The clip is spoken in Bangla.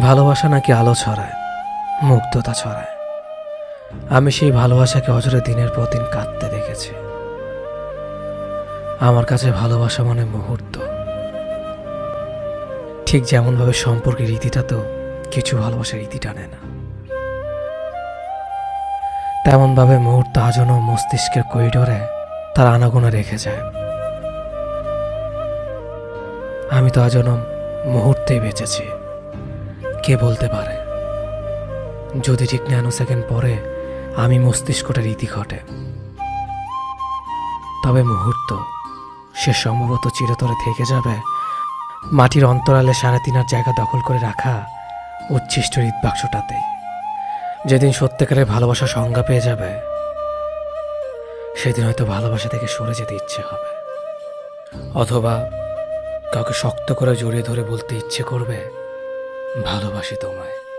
ভালোবাসা নাকি আলো ছড়ায়, মুগ্ধতা ছড়ায়? আমি সেই ভালোবাসাকে অজরে দিনের পর দিন কাঁদতে দেখেছি। আমার কাছে ভালোবাসা মানে মুহূর্ত। ঠিক যেমনভাবে সম্পর্কের রীতিটা তো কিছু ভালোবাসার রীতি টানে না। তেমনভাবে মুহূর্ত আজনও মস্তিষ্কের করিডোরে তার আনাগোনা রেখে যায়। আমি তো আজনও মুহূর্তেই বেঁচেছি। কে বলতে পারে? যদি ঠিক ন্যানো সেকেন্ড পরে আমি মস্তিষ্কটা রীতি ঘটে, তবে মুহূর্ত সে সম্ভবত চিরতরে থেকে যাবে। মাটির অন্তরালে সাড়ে তিনার জায়গা দখল করে রাখা উচ্ছিষ্ট হৃদবাক্সটাতে যেদিন সত্যিকারের ভালোবাসা সংজ্ঞা পেয়ে যাবে, সেদিন হয়তো ভালোবাসা থেকে সরে যেতে ইচ্ছে হবে। অথবা কাউকে শক্ত করে জড়িয়ে ধরে বলতে ইচ্ছে করবে ভালোবাসি তোমায়।